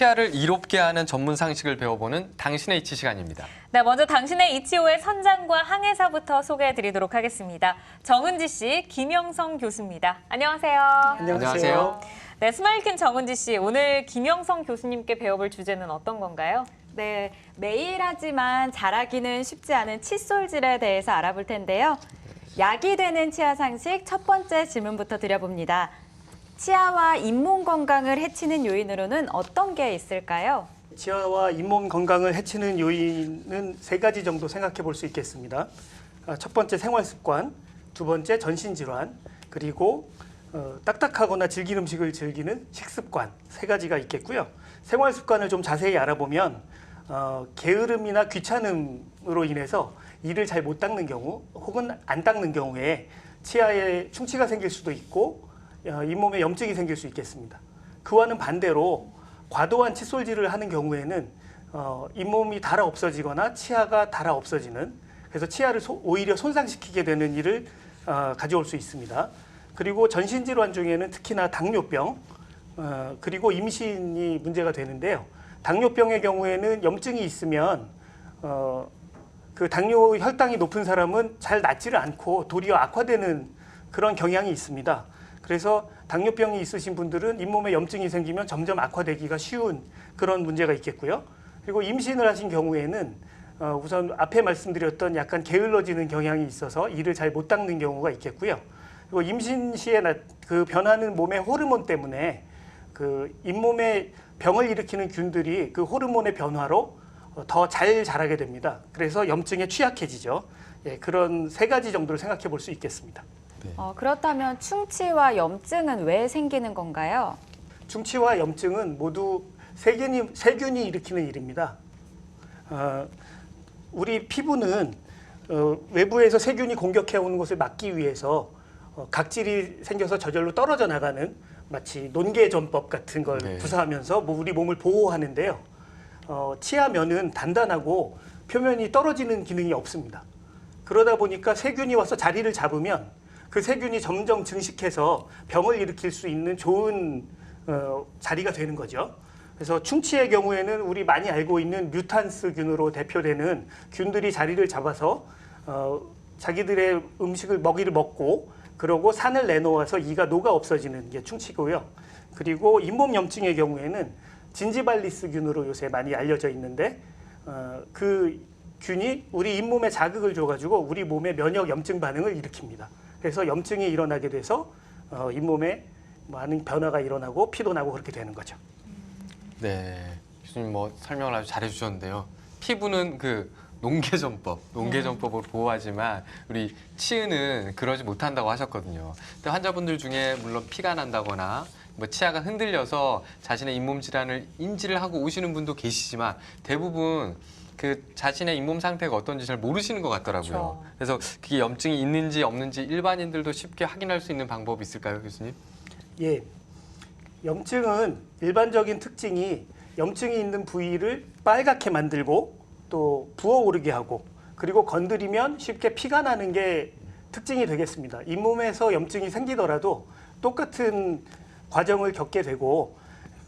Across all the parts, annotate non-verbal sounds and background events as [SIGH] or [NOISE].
치아를 이롭게 하는 전문 상식을 배워보는 당신의 이치 시간입니다. 네, 먼저 당신의 이치오의 선장과 항해사부터 소개해 드리도록 하겠습니다. 정은지 씨, 김영성 교수입니다. 안녕하세요. 안녕하세요. 네, 스마일팀 정은지 씨, 오늘 김영성 교수님께 배워볼 주제는 어떤 건가요? 네, 매일 하지만 잘하기는 쉽지 않은 칫솔질에 대해서 알아볼 텐데요. 약이 되는 치아 상식 첫 번째 질문부터 드려봅니다. 치아와 잇몸 건강을 해치는 요인으로는 어떤 게 있을까요? 치아와 잇몸 건강을 해치는 요인은 세 가지 정도 생각해 볼 수 있겠습니다. 아, 첫 번째 생활 습관, 두 번째 전신 질환, 그리고 어, 딱딱하거나 질긴 음식을 즐기는 식습관 세 가지가 있겠고요. 생활 습관을 좀 자세히 알아보면 어, 게으름이나 귀찮음으로 인해서 이를 잘 못 닦는 경우 혹은 안 닦는 경우에 치아에 충치가 생길 수도 있고 어, 잇몸에 염증이 생길 수 있겠습니다. 그와는 반대로 과도한 칫솔질을 하는 경우에는 어, 잇몸이 닳아 없어지거나 치아가 닳아 없어지는 그래서 치아를 소- 오히려 손상시키게 되는 일을 어, 가져올 수 있습니다. 그리고 전신 질환 중에는 특히나 당뇨병 어, 그리고 임신이 문제가 되는데요. 당뇨병의 경우에는 염증이 있으면 어, 그 당뇨 혈당이 높은 사람은 잘 낫지를 않고 도리어 악화되는 그런 경향이 있습니다. 그래서 당뇨병이 있으신 분들은 잇몸에 염증이 생기면 점점 악화되기가 쉬운 그런 문제가 있겠고요. 그리고 임신을 하신 경우에는 어, 우선 앞에 말씀드렸던 약간 게을러지는 경향이 있어서 이를 잘 못 닦는 경우가 있겠고요. 그리고 임신 시에 나- 그 변하는 몸의 호르몬 때문에 그 잇몸에 병을 일으키는 균들이 그 호르몬의 변화로 더 잘 자라게 됩니다. 그래서 염증에 취약해지죠. 예, 그런 세 가지 정도를 생각해 볼 수 있겠습니다. 어, 그렇다면 충치와 염증은 왜 생기는 건가요? 충치와 염증은 모두 세균이, 세균이 일으키는 일입니다. 어, 우리 피부는 어, 외부에서 세균이 공격해 오는 것을 막기 위해서 어, 각질이 생겨서 저절로 떨어져 나가는 마치 논개전법 같은 걸 네. 구사하면서 뭐 우리 몸을 보호하는데요. 어, 치아면은 단단하고 표면이 떨어지는 기능이 없습니다. 그러다 보니까 세균이 와서 자리를 잡으면 그 세균이 점점 증식해서 병을 일으킬 수 있는 좋은 어, 자리가 되는 거죠. 그래서 충치의 경우에는 우리 많이 알고 있는 뮤탄스균으로 대표되는 균들이 자리를 잡아서 어, 자기들의 음식을 먹이를 먹고 그러고 산을 내놓아서 이가 녹아 없어지는 게 충치고요. 그리고 잇몸 염증의 경우에는 진지발리스균으로 요새 많이 알려져 있는데 어, 그 균이 우리 잇몸에 자극을 줘가지고 우리 몸의 면역 염증 반응을 일으킵니다. 그래서 염증이 일어나게 돼서 어, 잇몸에 많은 변화가 일어나고 피도 나고 그렇게 되는 거죠. 네, 교수님 뭐 설명을 아주 잘해주셨는데요. 피부는 그 농개전법, 농개전법을 보호하지만 우리 치은은 그러지 못한다고 하셨거든요. 근데 환자분들 중에 물론 피가 난다거나 뭐 치아가 흔들려서 자신의 잇몸 질환을 인지를 하고 오시는 분도 계시지만 대부분 그 자신의 잇몸 상태가 어떤지 잘 모르시는 것 같더라고요. 그래서 그게 염증이 있는지 없는지 일반인들도 쉽게 확인할 수 있는 방법이 있을까요, 교수님? 예. 염증은 일반적인 특징이 염증이 있는 부위를 빨갛게 만들고 또 부어오르게 하고 그리고 건드리면 쉽게 피가 나는 게 특징이 되겠습니다. 잇몸에서 염증이 생기더라도 똑같은 과정을 겪게 되고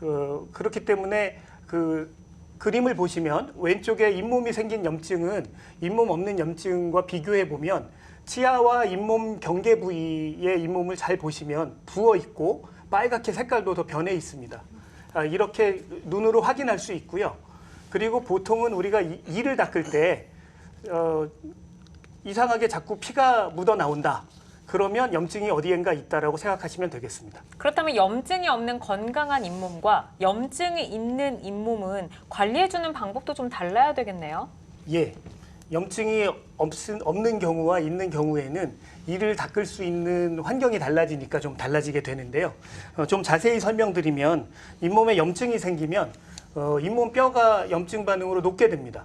어, 그렇기 때문에 그 그림을 보시면 왼쪽에 잇몸이 생긴 염증은 잇몸 없는 염증과 비교해 보면 치아와 잇몸 경계 부위의 잇몸을 잘 보시면 부어 있고 빨갛게 색깔도 더 변해 있습니다. 아, 이렇게 눈으로 확인할 수 있고요. 그리고 보통은 우리가 이- 이를 닦을 때 어, 이상하게 자꾸 피가 묻어 나온다. 그러면 염증이 어디엔가 있다라고 생각하시면 되겠습니다. 그렇다면 염증이 없는 건강한 잇몸과 염증이 있는 잇몸은 관리해주는 방법도 좀 달라야 되겠네요. 예. 염증이 없는 경우와 있는 경우에는 이를 닦을 수 있는 환경이 달라지니까 좀 달라지게 되는데요. 어, 좀 자세히 설명드리면 잇몸에 염증이 생기면 어, 잇몸 뼈가 염증 반응으로 녹게 됩니다.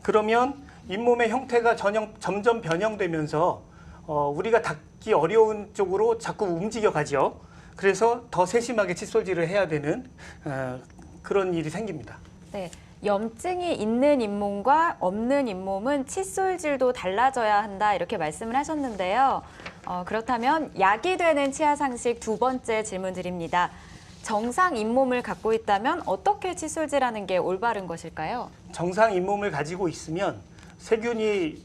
그러면 잇몸의 형태가 전형, 점점 변형되면서 어, 우리가 닦기 어려운 쪽으로 자꾸 움직여 가죠. 그래서 더 세심하게 칫솔질을 해야 되는 어, 그런 일이 생깁니다. 네. 염증이 있는 잇몸과 없는 잇몸은 칫솔질도 달라져야 한다 이렇게 말씀을 하셨는데요. 어, 그렇다면 약이 되는 치아 상식 두 번째 질문 드립니다. 정상 잇몸을 갖고 있다면 어떻게 칫솔질하는 게 올바른 것일까요? 정상 잇몸을 가지고 있으면 세균이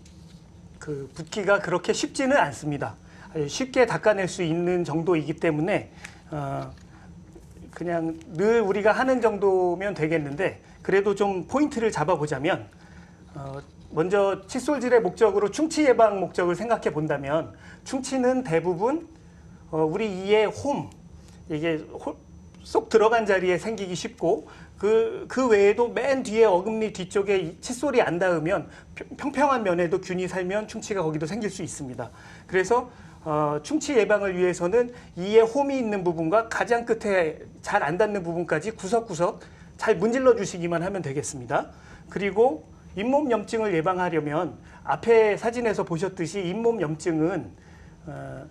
그 붙기가 그렇게 쉽지는 않습니다. 쉽게 닦아낼 수 있는 정도이기 때문에 어, 그냥 늘 우리가 하는 정도면 되겠는데 그래도 좀 포인트를 잡아보자면 어, 먼저 칫솔질의 목적으로 충치 예방 목적을 생각해 본다면 충치는 대부분 어, 우리 이의 홈 이게 홀- 쏙 들어간 자리에 생기기 쉽고 그, 그 외에도 맨 뒤에 어금니 뒤쪽에 이 칫솔이 안 닿으면 평- 평평한 면에도 균이 살면 충치가 거기도 생길 수 있습니다. 그래서 어, 충치 예방을 위해서는 이의 홈이 있는 부분과 가장 끝에 잘 안 닿는 부분까지 구석구석 잘 문질러 주시기만 하면 되겠습니다. 그리고 잇몸 염증을 예방하려면 앞에 사진에서 보셨듯이 잇몸 염증은 어,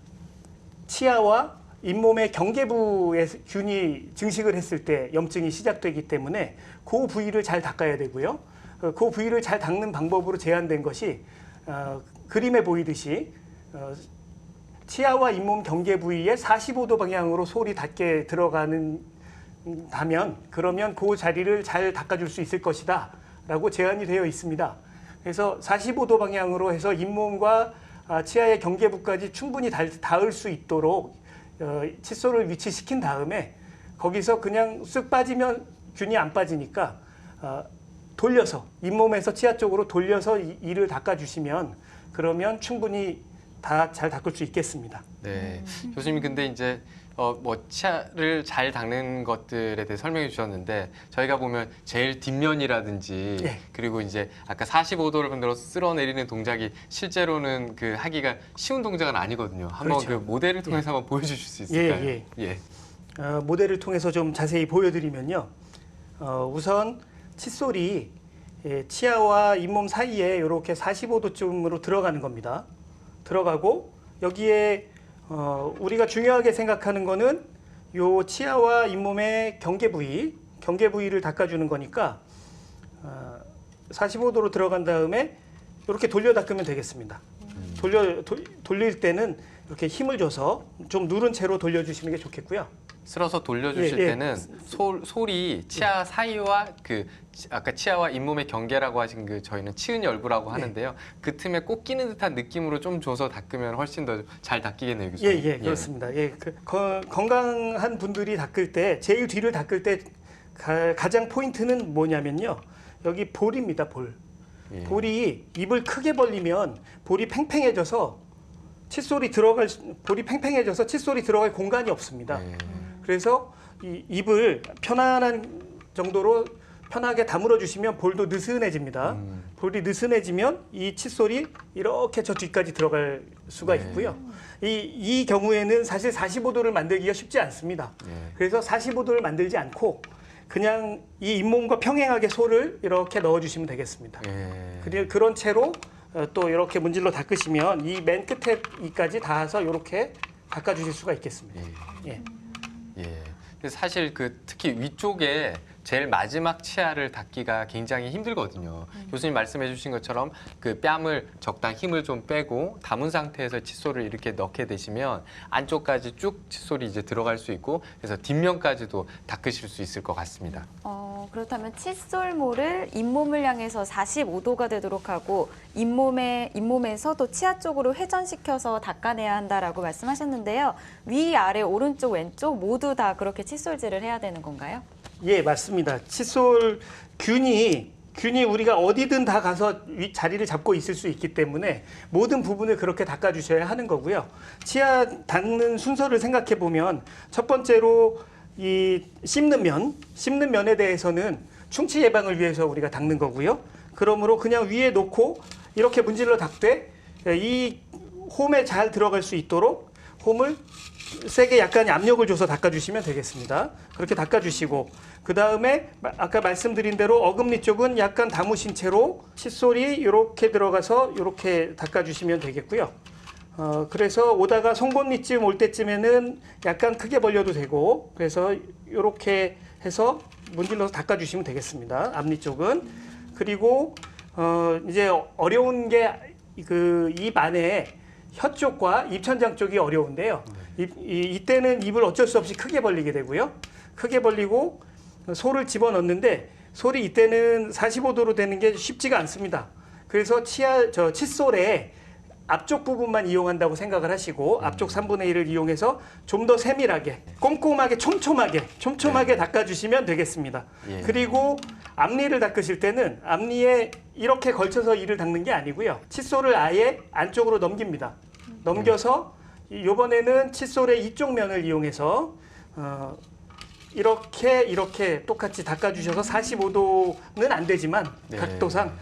치아와 잇몸의 경계부에 균이 증식을 했을 때 염증이 시작되기 때문에 그 부위를 잘 닦아야 되고요. 어, 그 부위를 잘 닦는 방법으로 제한된 것이 어, 그림에 보이듯이 어, 치아와 잇몸 경계 부위에 45도 방향으로 솔이 닿게 들어가는 다면 그러면 그 자리를 잘 닦아줄 수 있을 것이다 라고 제한이 되어 있습니다. 그래서 45도 방향으로 해서 잇몸과 아, 치아의 경계부까지 충분히 닿, 닿을 수 있도록 어, 칫솔을 위치시킨 다음에 거기서 그냥 쓱 빠지면 균이 안 빠지니까 어, 돌려서 잇몸에서 치아 쪽으로 돌려서 이, 이를 닦아주시면 그러면 충분히 다 잘 닦을 수 있겠습니다. 네. 교수님이 근데 이제 어, 뭐 치아를 잘 닦는 것들에 대해 설명해 주셨는데 저희가 보면 제일 뒷면이라든지 예. 그리고 이제 아까 45도를 만들어 쓸어내리는 동작이 실제로는 그 하기가 쉬운 동작은 아니거든요. 한번 그 그렇죠. 모델을 통해서 한번 보여주실 수 있을까요? 예, 예. 어, 모델을 통해서 좀 자세히 보여드리면요. 어, 우선 칫솔이 예, 치아와 잇몸 사이에 이렇게 45도쯤으로 들어가는 겁니다. 들어가고 여기에 어, 우리가 중요하게 생각하는 거는 요 치아와 잇몸의 경계 부위, 경계 부위를 닦아주는 거니까 어, 45도로 들어간 다음에 이렇게 돌려 닦으면 되겠습니다. 돌려 도- 돌릴 때는 이렇게 힘을 줘서 좀 누른 채로 돌려주시는 게 좋겠고요. 쓸어서 돌려주실 예, 예. 때는 솔, 솔이 치아 사이와 그 치- 아까 치아와 잇몸의 경계라고 하신 그 저희는 치은 열부라고 하는데요. 그 틈에 꼭 끼는 듯한 느낌으로 좀 줘서 닦으면 훨씬 더 잘 닦이겠네요, 예, 교수님. 예, 그렇습니다. 예, 그, 거- 건강한 분들이 닦을 때 제일 뒤를 닦을 때 가, 장 포인트는 뭐냐면요. 여기 볼입니다, 볼. 예. 볼이 입을 크게 벌리면 볼이 팽팽해져서 칫솔이 들어갈 수- 볼이 팽팽해져서 칫솔이 들어갈 공간이 없습니다. 예. 그래서 이 입을 편안한 정도로 편하게 다물어 주시면 볼도 느슨해집니다. 음. 볼이 느슨해지면 이 칫솔이 이렇게 저 뒤까지 들어갈 수가 네. 있고요. 이, 이 경우에는 사실 45도를 만들기가 쉽지 않습니다. 예. 그래서 45도를 만들지 않고 그냥 이 잇몸과 평행하게 솔을 이렇게 넣어 주시면 되겠습니다. 예. 그리고 그런 채로 어, 또 이렇게 문질러 닦으시면 이 맨 끝에 이까지 닿아서 이렇게 닦아 주실 수가 있겠습니다. 예. 예. 사실 그 특히 위쪽에 제일 마지막 치아를 닦기가 굉장히 힘들거든요. 교수님 말씀해 주신 것처럼 그 뺨을 적당 힘을 좀 빼고 담은 상태에서 칫솔을 이렇게 넣게 되시면 안쪽까지 쭉 칫솔이 이제 들어갈 수 있고 그래서 뒷면까지도 닦으실 수 있을 것 같습니다. 어, 그렇다면 칫솔모를 잇몸을 향해서 45도가 되도록 하고 잇몸에 잇몸에서 또 치아 쪽으로 회전시켜서 닦아내야 한다라고 말씀하셨는데요. 위, 아래, 오른쪽, 왼쪽 모두 다 그렇게 칫솔질을 해야 되는 건가요? 예, 맞습니다. 칫솔 균이 균이 우리가 어디든 다 가서 위- 자리를 잡고 있을 수 있기 때문에 모든 부분을 그렇게 닦아 주셔야 하는 거고요. 치아 닦는 순서를 생각해 보면 첫 번째로 이 씹는 면, 씹는 면에 대해서는 충치 예방을 위해서 우리가 닦는 거고요. 그러므로 그냥 위에 놓고 이렇게 문질러 닦되 이 홈에 잘 들어갈 수 있도록 홈을 세게 약간 압력을 줘서 닦아주시면 되겠습니다. 그렇게 닦아주시고 그 다음에 아까 말씀드린 대로 어금니 쪽은 약간 담으신 채로 칫솔이 이렇게 들어가서 이렇게 닦아주시면 되겠고요. 어, 그래서 오다가 송곳니쯤 올 때쯤에는 약간 크게 벌려도 되고 그래서 이렇게 해서 문질러서 닦아주시면 되겠습니다. 앞니 쪽은 그리고 어, 이제 어려운 게 그 입 안에 혀 쪽과 입천장 쪽이 어려운데요. 이, 이, 이 때는 입을 어쩔 수 없이 크게 벌리게 되고요. 크게 벌리고 소를 집어넣는데 솔이 이때는 45도로 되는 게 쉽지가 않습니다. 그래서 치아 저 칫솔에 앞쪽 부분만 이용한다고 생각을 하시고 앞쪽 3분의 1을 이용해서 좀 더 세밀하게 꼼꼼하게 촘촘하게 촘촘하게 닦아주시면 되겠습니다. 예. 그리고 앞니를 닦으실 때는 앞니에 이렇게 걸쳐서 이를 닦는 게 아니고요. 칫솔을 아예 안쪽으로 넘깁니다. 넘겨서 이번에는 칫솔의 이쪽 면을 이용해서 어, 이렇게 이렇게 똑같이 닦아주셔서 45도는 안 되지만 네. 각도상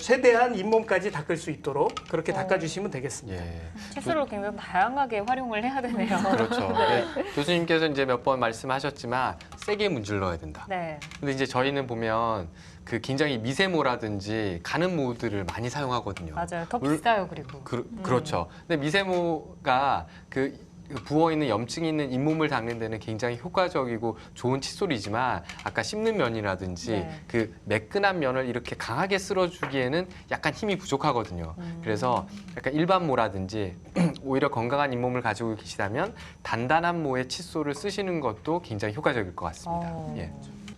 최대한 잇몸까지 닦을 수 있도록 그렇게 어. 닦아주시면 되겠습니다. 예. 칫솔을 굉장히 다양하게 활용을 해야 되네요. [LAUGHS] 그렇죠. [LAUGHS] 네. 교수님께서 이제 몇 번 말씀하셨지만 세게 문질러야 된다. 네. 근데 이제 저희는 보면 그 굉장히 미세모라든지 가는 모들을 많이 사용하거든요. 맞아요. 더 물- 비싸요, 그리고. 그, 그렇죠. 근데 미세모가 그 부어 있는 염증이 있는 잇몸을 닦는 데는 굉장히 효과적이고 좋은 칫솔이지만 아까 씹는 면이라든지 네. 그 매끈한 면을 이렇게 강하게 쓸어주기에는 약간 힘이 부족하거든요. 음. 그래서 약간 일반 모라든지 [CLEARS THROAT] 오히려 건강한 잇몸을 가지고 계시다면 단단한 모의 칫솔을 쓰시는 것도 굉장히 효과적일 것 같습니다. 어. 예.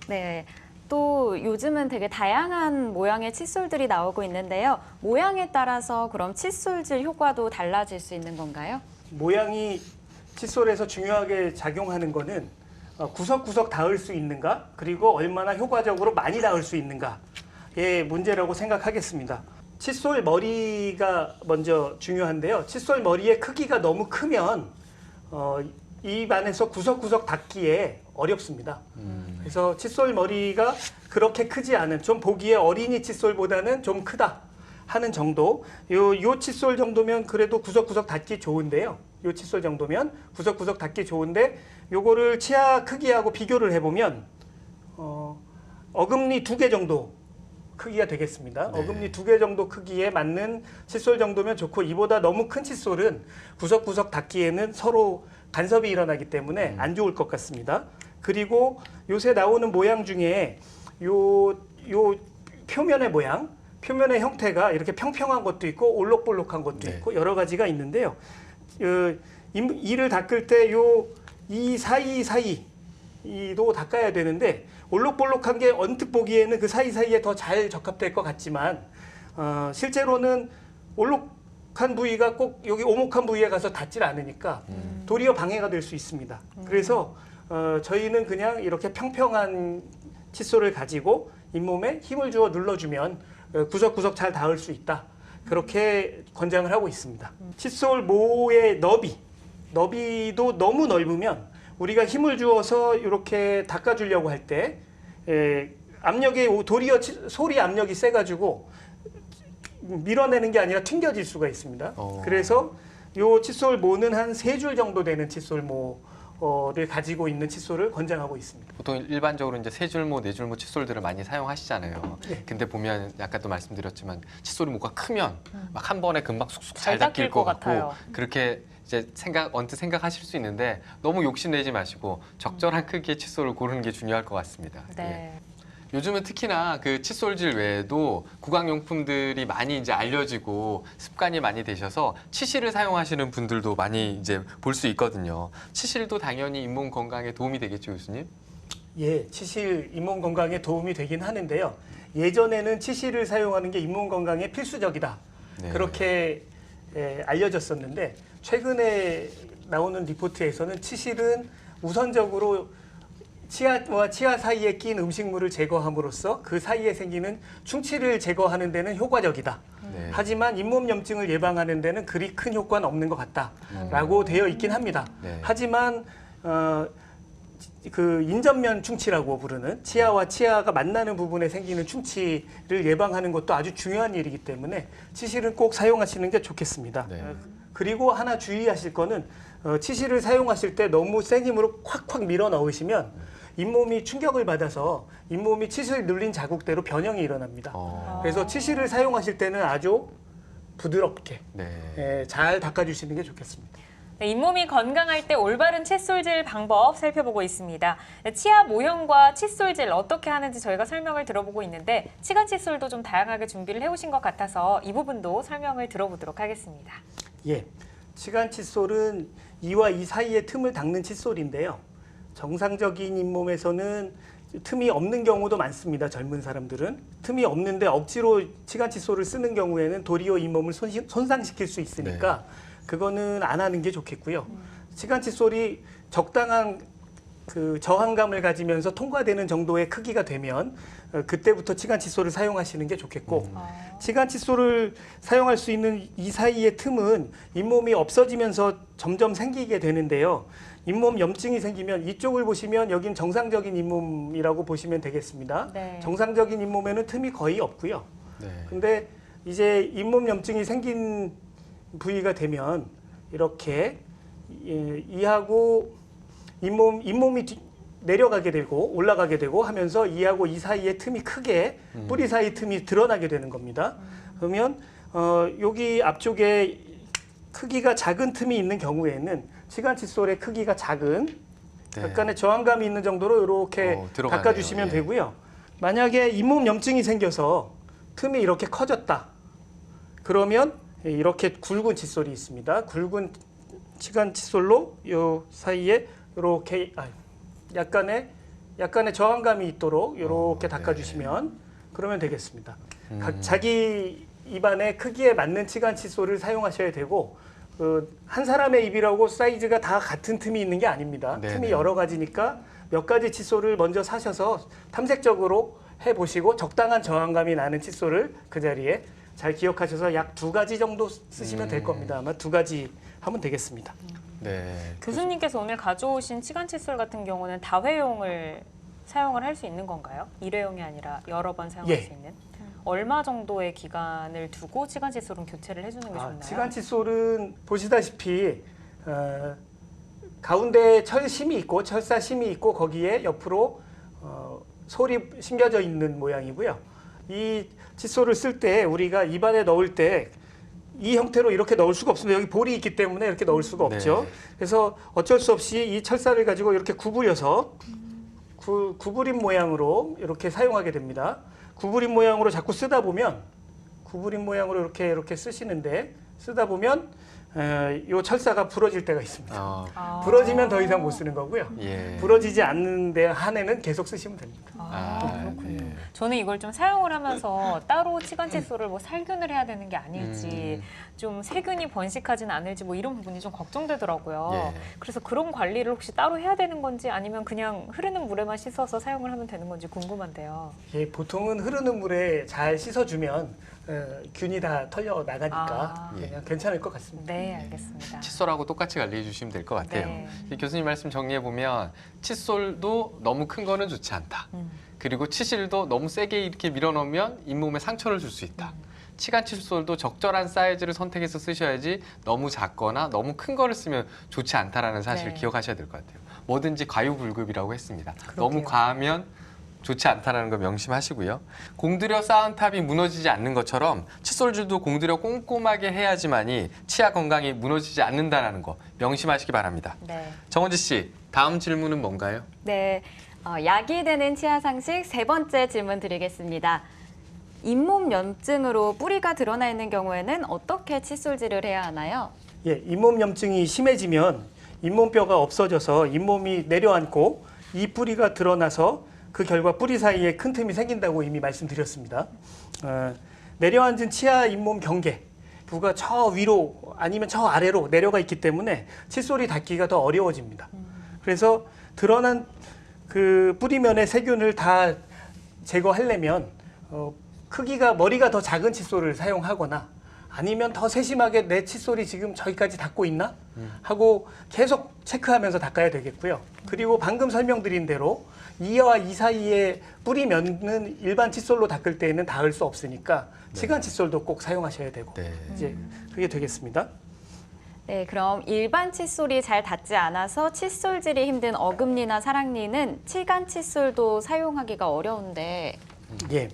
네. 또 요즘은 되게 다양한 모양의 칫솔들이 나오고 있는데요. 모양에 따라서 그럼 칫솔질 효과도 달라질 수 있는 건가요? 모양이 칫솔에서 중요하게 작용하는 거는 어, 구석구석 닿을 수 있는가 그리고 얼마나 효과적으로 많이 닿을 수 있는가의 문제라고 생각하겠습니다. 칫솔 머리가 먼저 중요한데요. 칫솔 머리의 크기가 너무 크면 어, 입 안에서 구석구석 닿기에 어렵습니다. 음, 그래서 칫솔 머리가 그렇게 크지 않은 좀 보기에 어린이 칫솔보다는 좀 크다 하는 정도. 요, 요 칫솔 정도면 그래도 구석구석 닿기 좋은데요. 요 칫솔 정도면 구석구석 닿기 좋은데 요거를 치아 크기하고 비교를 해보면 어, 어금니 두 개 정도 크기가 되겠습니다. 네. 어금니 두 개 정도 크기에 맞는 칫솔 정도면 좋고 이보다 너무 큰 칫솔은 구석구석 닿기에는 서로 간섭이 일어나기 때문에 안 좋을 것 같습니다. 그리고 요새 나오는 모양 중에 요, 요 표면의 모양, 표면의 형태가 이렇게 평평한 것도 있고 올록볼록한 것도 네. 있고 여러 가지가 있는데요. 어, 임- 이를 닦을 때 요 이 사이 사이 이도 닦아야 되는데 올록볼록한 게 언뜻 보기에는 그 사이 사이에 더 잘 적합될 것 같지만 어, 실제로는 올록한 부위가 꼭 여기 오목한 부위에 가서 닿질 않으니까 도리어 방해가 될 수 있습니다. 그래서 어, 저희는 그냥 이렇게 평평한 칫솔을 가지고 잇몸에 힘을 주어 눌러주면 어, 구석구석 잘 닿을 수 있다. 그렇게 권장을 하고 있습니다. 칫솔 모의 너비, 너비도 너무 넓으면 우리가 힘을 주어서 이렇게 닦아주려고 할 때 압력이 오- 도리어 치- 소리 압력이 세가지고 밀어내는 게 아니라 튕겨질 수가 있습니다. 어. 그래서 요 칫솔 모는 한 세 줄 정도 되는 칫솔 모 를 가지고 있는 칫솔을 권장하고 있습니다. 보통 일반적으로 이제 세 줄모, 네 줄모 칫솔들을 많이 사용하시잖아요. 네. 근데 보면 아까도 말씀드렸지만 칫솔이 뭐가 크면 막 한 번에 금방 쑥쑥 잘 잘 닦일 닦일 것 것 같고 같아요. 그렇게 이제 생각 언뜻 생각하실 수 있는데 너무 욕심내지 마시고 적절한 크기의 칫솔을 고르는 게 중요할 것 같습니다. 예. 네. 요즘은 특히나 그 칫솔질 외에도 구강용품들이 많이 이제 알려지고 습관이 많이 되셔서 치실을 사용하시는 분들도 많이 이제 볼 수 있거든요. 치실도 당연히 잇몸 건강에 도움이 되겠죠, 교수님? 예, 치실 잇몸 건강에 도움이 되긴 하는데요. 예전에는 치실을 사용하는 게 잇몸 건강에 필수적이다. 네. 그렇게 예, 알려졌었는데 최근에 나오는 리포트에서는 치실은 우선적으로 치아와 치아 사이에 낀 음식물을 제거함으로써 그 사이에 생기는 충치를 제거하는 데는 효과적이다. 네. 하지만 잇몸 염증을 예방하는 데는 그리 큰 효과는 없는 것 같다라고 되어 있긴 합니다. 네. 하지만 어, 그 인전면 충치라고 부르는 치아와 치아가 만나는 부분에 생기는 충치를 예방하는 것도 아주 중요한 일이기 때문에 치실은 꼭 사용하시는 게 좋겠습니다. 네. 어, 그리고 하나 주의하실 거는 어, 치실을 사용하실 때 너무 센 힘으로 콱콱 밀어 넣으시면 잇몸이 충격을 받아서 잇몸이 치실 눌린 자국대로 변형이 일어납니다. 어, 그래서 치실을 사용하실 때는 아주 부드럽게 네. 예, 잘 닦아주시는 게 좋겠습니다. 네, 잇몸이 건강할 때 올바른 칫솔질 방법 살펴보고 있습니다. 네, 치아 모형과 칫솔질 어떻게 하는지 저희가 설명을 들어보고 있는데 치간 칫솔도 좀 다양하게 준비를 해오신 것 같아서 이 부분도 설명을 들어보도록 하겠습니다. 예, 치간 칫솔은 이와 이 사이의 틈을 닦는 칫솔인데요. 정상적인 잇몸에서는 틈이 없는 경우도 많습니다. 젊은 사람들은 틈이 없는데 억지로 치간 칫솔을 쓰는 경우에는 도리어 잇몸을 손시- 손상시킬 수 있으니까 그거는 안 하는 게 좋겠고요. 치간 칫솔이 적당한 그 저항감을 가지면서 통과되는 정도의 크기가 되면 어, 그때부터 치간 칫솔을 사용하시는 게 좋겠고 아, 치간 칫솔을 사용할 수 있는 이 사이의 틈은 잇몸이 없어지면서 점점 생기게 되는데요. 잇몸 염증이 생기면 이쪽을 보시면 여긴 정상적인 잇몸이라고 보시면 되겠습니다. 네. 정상적인 잇몸에는 틈이 거의 없고요. 네. 근데 이제 잇몸 염증이 생긴 부위가 되면 이렇게 예, 이하고 잇몸 잇몸이 뒤- 내려가게 되고 올라가게 되고 하면서 이하고 이 사이의 틈이 크게 뿌리 사이 틈이 드러나게 되는 겁니다. 그러면 어, 여기 앞쪽에 크기가 작은 틈이 있는 경우에는 치간 칫솔의 크기가 작은 네. 약간의 저항감이 있는 정도로 이렇게 어, 들어가네요. 닦아주시면 예. 되고요. 만약에 잇몸 염증이 생겨서 틈이 이렇게 커졌다. 그러면 이렇게 굵은 칫솔이 있습니다. 굵은 치간 칫솔로 요 사이에 이렇게 아, 약간의 약간의 저항감이 있도록 이렇게 어, 닦아주시면 그러면 되겠습니다. 음. 각 자기 입안의 크기에 맞는 치간 칫솔을 사용하셔야 되고 그, 한 사람의 입이라고 사이즈가 다 같은 틈이 있는 게 아닙니다. 네네. 틈이 여러 가지니까 몇 가지 칫솔을 먼저 사셔서 탐색적으로 해보시고 적당한 저항감이 나는 칫솔을 그 자리에 잘 기억하셔서 약 두 가지 정도 쓰시면 될 음. 겁니다. 아마 두 가지 하면 되겠습니다. 네. 교수님께서 오늘 가져오신 치간 칫솔 같은 경우는 다회용을 사용을 할 수 있는 건가요? 일회용이 아니라 여러 번 사용할 예. 수 있는? 얼마 정도의 기간을 두고 치간 칫솔은 교체를 해주는 게 아, 좋나요? 치간 칫솔은 보시다시피 어, 가운데 철심이 있고 철사심이 있고 거기에 옆으로 어, 솔이 심겨져 있는 모양이고요. 이 칫솔을 쓸 때 우리가 입안에 넣을 때 이 형태로 이렇게 넣을 수가 없습니다. 여기 볼이 있기 때문에 이렇게 넣을 수가 없죠. 네. 그래서 어쩔 수 없이 이 철사를 가지고 이렇게 구부려서 구, 구부린 모양으로 이렇게 사용하게 됩니다. 구부린 모양으로 자꾸 쓰다 보면 구부린 모양으로 이렇게 이렇게 쓰시는데 쓰다 보면 에, 요 철사가 부러질 때가 있습니다. 어, 아. 부러지면 더 이상 못 쓰는 거고요. 예. 부러지지 않는데 한에는 계속 쓰시면 됩니다. 아, 아, 그렇군요. 네. 저는 이걸 좀 사용을 하면서 따로 치간 칫솔을 뭐 살균을 해야 되는 게 아닐지 음. 좀 세균이 번식하진 않을지 뭐 이런 부분이 좀 걱정되더라고요. 예. 그래서 그런 관리를 혹시 따로 해야 되는 건지 아니면 그냥 흐르는 물에만 씻어서 사용을 하면 되는 건지 궁금한데요. 예, 보통은 흐르는 물에 잘 씻어주면 어, 균이 다 털려 나가니까 아. 그냥 괜찮을 것 같습니다. 네, 알겠습니다. 칫솔하고 똑같이 관리해 주시면 될 것 같아요. 네. 이 교수님 말씀 정리해 보면 칫솔도 너무 큰 거는 좋지 않다. 음. 그리고 치실도 너무 세게 이렇게 밀어넣으면 잇몸에 상처를 줄 수 있다. 음. 치간 칫솔도 적절한 사이즈를 선택해서 쓰셔야지 너무 작거나 너무 큰 거를 쓰면 좋지 않다라는 사실을 네. 기억하셔야 될 것 같아요. 뭐든지 과유불급이라고 했습니다. 그러게요. 너무 과하면 좋지 않다라는 거 명심하시고요. 공들여 쌓은 탑이 무너지지 않는 것처럼 칫솔질도 공들여 꼼꼼하게 해야지만이 치아 건강이 무너지지 않는다라는 거 명심하시기 바랍니다. 네. 정원지 씨, 다음 질문은 뭔가요? 네, 어, 약이 되는 치아 상식 세 번째 질문 드리겠습니다. 잇몸 염증으로 뿌리가 드러나 있는 경우에는 어떻게 칫솔질을 해야 하나요? 예, 잇몸 염증이 심해지면 잇몸뼈가 없어져서 잇몸이 내려앉고 이 뿌리가 드러나서 그 결과 뿌리 사이에 큰 틈이 생긴다고 이미 말씀드렸습니다. 어, 내려앉은 치아 잇몸 경계 부가 저 위로 아니면 저 아래로 내려가 있기 때문에 칫솔이 닿기가 더 어려워집니다. 그래서 드러난 그 뿌리면의 세균을 다 제거하려면 어, 크기가 머리가 더 작은 칫솔을 사용하거나 아니면 더 세심하게 내 칫솔이 지금 저기까지 닿고 있나 하고 계속 체크하면서 닦아야 되겠고요. 그리고 방금 설명드린 대로 이와 이 사이에 뿌리 면은 일반 칫솔로 닦을 때에는 닿을 수 없으니까 치간 칫솔도 꼭 사용하셔야 되고 네. 이제 그게 되겠습니다. 네, 그럼 일반 칫솔이 잘 닿지 않아서 칫솔질이 힘든 어금니나 사랑니는 치간 칫솔도 사용하기가 어려운데 예,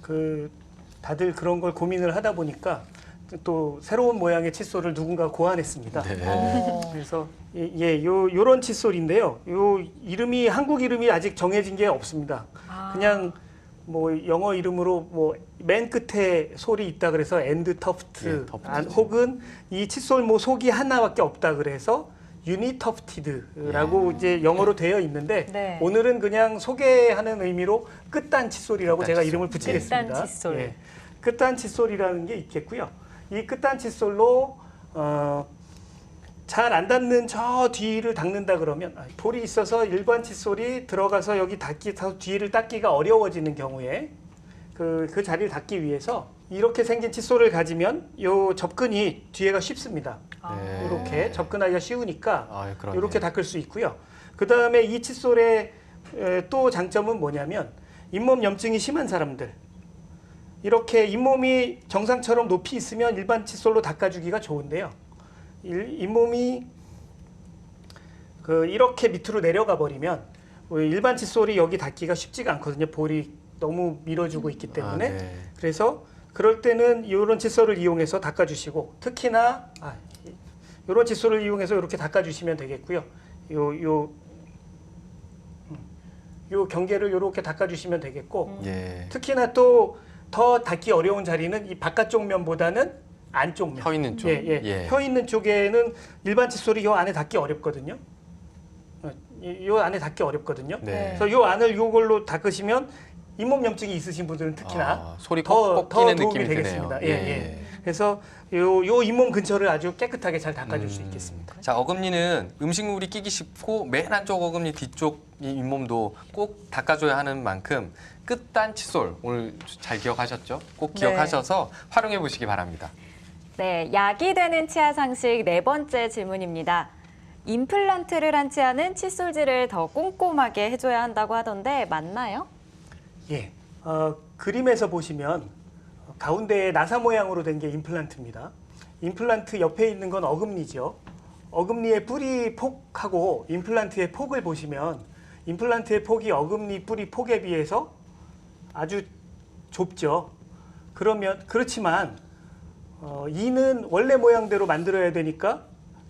그 다들 그런 걸 고민을 하다 보니까 또 새로운 모양의 칫솔을 누군가 고안했습니다. 네. 어, 그래서 예, 예, 요 요런 칫솔인데요. 요 이름이 한국 이름이 아직 정해진 게 없습니다. 아. 그냥 뭐 영어 이름으로 뭐 맨 끝에 솔이 있다 그래서 엔드 터프트 예. 안- 혹은 이 칫솔 뭐 속이 하나밖에 없다 그래서 유니터프티드라고 이제 영어로 되어 있는데 네. 오늘은 그냥 소개하는 의미로 끝단 칫솔이라고 끝단 제가 칫솔. 이름을 붙이겠습니다. 끝단 칫솔. 예. 끝단 칫솔이라는 게 있겠고요. 이 끝단 칫솔로 어, 잘 안 닿는 저 뒤를 닦는다 그러면 아, 볼이 있어서 일반 칫솔이 들어가서 여기 닦기 뒤를 닦기가 어려워지는 경우에 그, 그 자리를 닦기 위해서 이렇게 생긴 칫솔을 가지면 요 접근이 뒤에가 쉽습니다. 네. 이렇게 접근하기가 쉬우니까 아, 그러네요. 이렇게 닦을 수 있고요. 그 다음에 이 칫솔의 에, 또 장점은 뭐냐면 잇몸 염증이 심한 사람들 이렇게 잇몸이 정상처럼 높이 있으면 일반 칫솔로 닦아주기가 좋은데요. 일- 잇몸이 그 이렇게 밑으로 내려가 버리면 일반 칫솔이 여기 닿기가 쉽지가 않거든요. 볼이 너무 밀어주고 있기 때문에 아, 네. 그래서 그럴 때는 이런 칫솔을 이용해서 닦아주시고 특히나 아, 이런 칫솔을 이용해서 이렇게 닦아주시면 되겠고요. 요요 음, 요 경계를 이렇게 닦아주시면 되겠고 예. 특히나 또 더 닦기 어려운 자리는 이 바깥쪽 면보다는 안쪽 면. 혀 있는 쪽. 예, 예. 예. 혀 있는 쪽에는 일반 칫솔이 요 안에 닿기 어렵거든요. 어, 이- 요 안에 닿기 어렵거든요. 네. 그래서 요 안을 요걸로 닦으시면 잇몸 염증이 있으신 분들은 특히나 아, 소리 더- 꼭더 끼는 도움이 느낌이 되겠습니다. 드네요. 예, 예. 그래서 요, 요 잇몸 근처를 아주 깨끗하게 잘 닦아줄 수 음. 있겠습니다. 자 어금니는 음식물이 끼기 쉽고 맨 안쪽 어금니 뒤쪽 이 잇몸도 꼭 닦아줘야 하는 만큼 끝단 칫솔 오늘 잘 기억하셨죠? 꼭 네. 기억하셔서 활용해 보시기 바랍니다. 네, 약이 되는 치아 상식 네 번째 질문입니다. 임플란트를 한 치아는 칫솔질을 더 꼼꼼하게 해줘야 한다고 하던데 맞나요? 예. 어, 그림에서 보시면 가운데에 나사 모양으로 된 게 임플란트입니다. 임플란트 옆에 있는 건 어금니죠. 어금니의 뿌리 폭하고 임플란트의 폭을 보시면 임플란트의 폭이 어금니 뿌리 폭에 비해서 아주 좁죠. 그러면 그렇지만 어, 이는 원래 모양대로 만들어야 되니까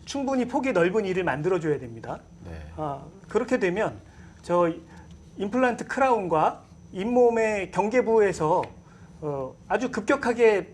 충분히 폭이 넓은 이를 만들어줘야 됩니다. 네. 아, 그렇게 되면 저 임플란트 크라운과 잇몸의 경계부에서 어, 아주 급격하게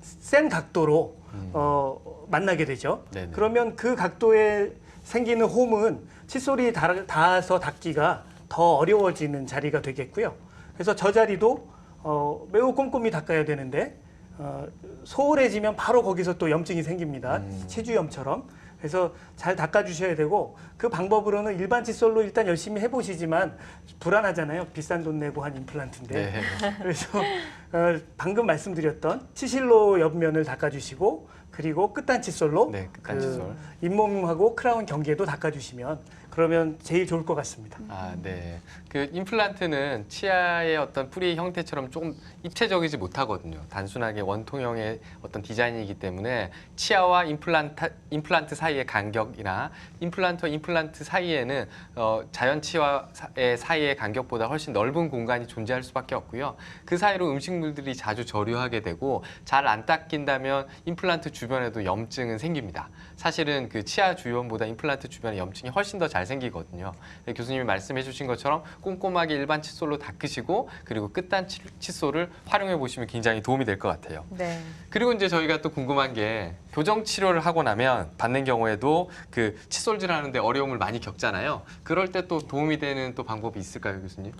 센 각도로 어, 만나게 되죠. 네네. 그러면 그 각도에 생기는 홈은 칫솔이 닿- 닿아서 닿기가 더 어려워지는 자리가 되겠고요. 그래서 저 자리도 어, 매우 꼼꼼히 닦아야 되는데 어, 소홀해지면 바로 거기서 또 염증이 생깁니다. 음. 체주염처럼. 그래서 잘 닦아주셔야 되고 그 방법으로는 일반 칫솔로 일단 열심히 해보시지만 불안하잖아요. 비싼 돈 내고 한 임플란트인데. 네. 그래서 어, 방금 말씀드렸던 치실로 옆면을 닦아주시고 그리고 끝단 칫솔로 네, 끝단 그 칫솔. 잇몸하고 크라운 경계도 닦아주시면 그러면 제일 좋을 것 같습니다. 아, 네. 그 임플란트는 치아의 어떤 뿌리 형태처럼 조금 입체적이지 못하거든요. 단순하게 원통형의 어떤 디자인이기 때문에 치아와 임플란트, 임플란트 사이의 간격이나 임플란트와 임플란트 사이에는 어, 자연 치아의 사이의 간격보다 훨씬 넓은 공간이 존재할 수밖에 없고요. 그 사이로 음식물들이 자주 저류하게 되고 잘 안 닦인다면 임플란트 주변에도 염증은 생깁니다. 사실은 그 치아 주변보다 임플란트 주변에 염증이 훨씬 더잘 생기거든요. 네, 교수님이 말씀해 주신 것처럼 꼼꼼하게 일반 칫솔로 닦으시고 그리고 끝단 치- 칫솔을 활용해 보시면 굉장히 도움이 될 것 같아요. 네. 그리고 이제 저희가 또 궁금한 게 교정 치료를 하고 나면 받는 경우에도 그 칫솔질 하는데 어려움을 많이 겪잖아요. 그럴 때 또 도움이 되는 또 방법이 있을까요, 교수님?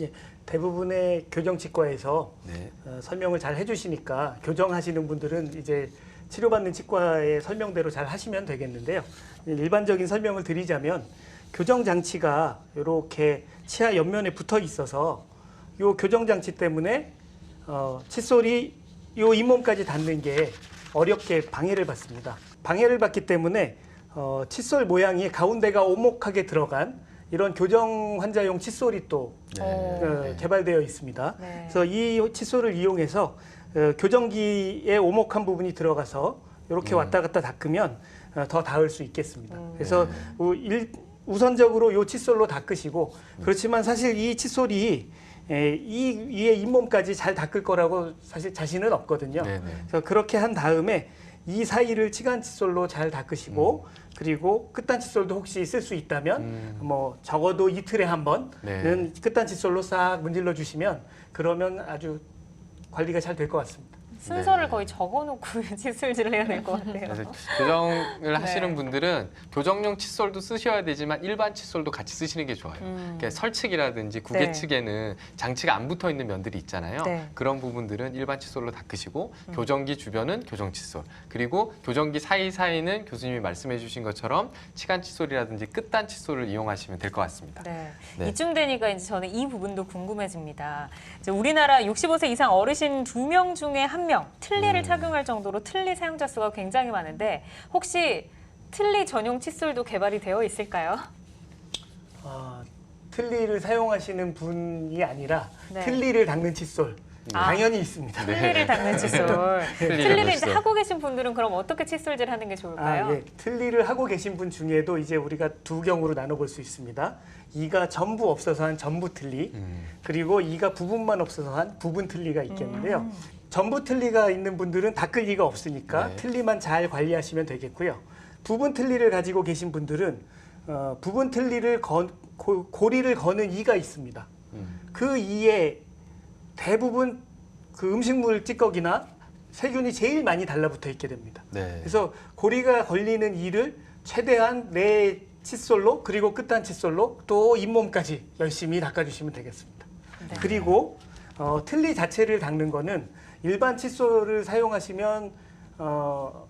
예, 대부분의 교정치과에서 네. 어, 설명을 잘 해주시니까 교정하시는 분들은 이제 치료받는 치과의 설명대로 잘 하시면 되겠는데요. 일반적인 설명을 드리자면 교정 장치가 이렇게 치아 옆면에 붙어 있어서 이 교정 장치 때문에 어, 칫솔이 이 잇몸까지 닿는 게 어렵게 방해를 받습니다. 방해를 받기 때문에 어, 칫솔 모양이 가운데가 오목하게 들어간 이런 교정 환자용 칫솔이 또 네. 어, 네. 개발되어 있습니다. 네. 그래서 이 칫솔을 이용해서 어, 교정기에 오목한 부분이 들어가서 이렇게 음. 왔다 갔다 닦으면 어, 더 닿을 수 있겠습니다. 음. 그래서 네. 우, 일, 우선적으로 이 칫솔로 닦으시고 그렇지만 사실 이 칫솔이 에, 이 위에 잇몸까지 잘 닦을 거라고 사실 자신은 없거든요. 네, 네. 그래서 그렇게 한 다음에 이 사이를 치간 칫솔로 잘 닦으시고 그리고 끝단 칫솔도 혹시 쓸 수 있다면 음. 뭐 적어도 이틀에 한 번은 네. 끝단 칫솔로 싹 문질러 주시면 그러면 아주 관리가 잘 될 것 같습니다. 순서를 네. 거의 적어놓고 [LAUGHS] 칫솔질을 해야 될 것 같아요. 교정을 네. 하시는 분들은 교정용 칫솔도 쓰셔야 되지만 일반 칫솔도 같이 쓰시는 게 좋아요. 음. 그러니까 설측이라든지 구개 네. 측에는 장치가 안 붙어 있는 면들이 있잖아요. 네. 그런 부분들은 일반 칫솔로 닦으시고 음. 교정기 주변은 교정 칫솔 그리고 교정기 사이 사이는 교수님이 말씀해 주신 것처럼 치간 칫솔이라든지 끝단 칫솔을 이용하시면 될 것 같습니다. 네. 네. 이쯤 되니까 이제 저는 이 부분도 궁금해집니다. 우리나라 65세 이상 어르신 두 명 중에 한명 틀니를 음. 착용할 정도로 틀니 사용자 수가 굉장히 많은데 혹시 틀니 전용 칫솔도 개발이 되어 있을까요? 아, 틀니를 사용하시는 분이 아니라 네. 틀니를 닦는 칫솔 아. 당연히 있습니다. 네. 틀니를 닦는 칫솔. [LAUGHS] 틀니를 이제. 하고 계신 분들은 그럼 어떻게 칫솔질 하는 게 좋을까요? 아, 예. 틀니를 하고 계신 분 중에도 이제 우리가 두 경우로 나눠볼 수 있습니다. 이가 전부 없어서 한 전부 틀니, 음. 그리고 이가 부분만 없어서 한 부분 틀니가 있겠는데요. 음. 전부 틀니가 있는 분들은 닦을 리가 없으니까 네. 틀니만 잘 관리하시면 되겠고요. 부분 틀니를 가지고 계신 분들은 어, 부분 틀니를 건, 고, 고리를 거는 이가 있습니다. 음. 그 이에 대부분 그 음식물 찌꺼기나 세균이 제일 많이 달라붙어 있게 됩니다. 네. 그래서 고리가 걸리는 이를 최대한 내 칫솔로 그리고 끝단 칫솔로 또 잇몸까지 열심히 닦아주시면 되겠습니다. 네. 그리고 어, 틀니 자체를 닦는 거는 일반 칫솔을 사용하시면 어,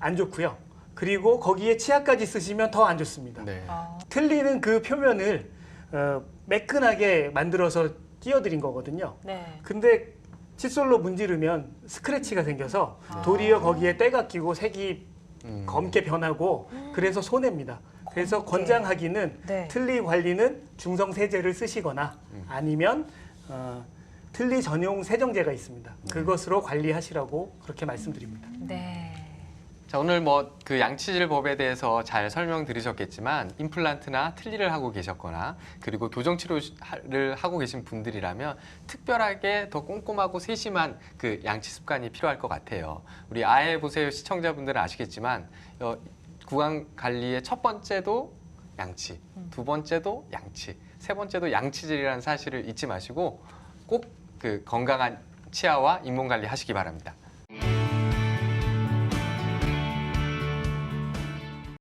안 좋고요. 그리고 거기에 치아까지 쓰시면 더 안 좋습니다. 네. 아, 틀니는 그 표면을 어, 매끈하게 만들어서 띄어드린 거거든요. 네. 근데 칫솔로 문지르면 스크래치가 생겨서 아. 도리어 거기에 때가 끼고 색이 음. 검게 변하고 그래서 손해입니다. 그래서 검게. 권장하기는 네. 틀니 관리는 중성 세제를 쓰시거나 음. 아니면 어, 틀니 전용 세정제가 있습니다. 그것으로 관리하시라고 그렇게 말씀드립니다. 네. 자, 오늘 뭐 그 양치질 법에 대해서 잘 설명드리셨겠지만 임플란트나 틀니를 하고 계셨거나 그리고 교정 치료를 하고 계신 분들이라면 특별하게 더 꼼꼼하고 세심한 그 양치 습관이 필요할 것 같아요. 우리 아예 보세요 시청자분들은 아시겠지만 어, 구강 관리의 첫 번째도 양치, 두 번째도 양치, 세 번째도 양치질이라는 사실을 잊지 마시고 꼭 그 건강한 치아와 잇몸 관리 하시기 바랍니다.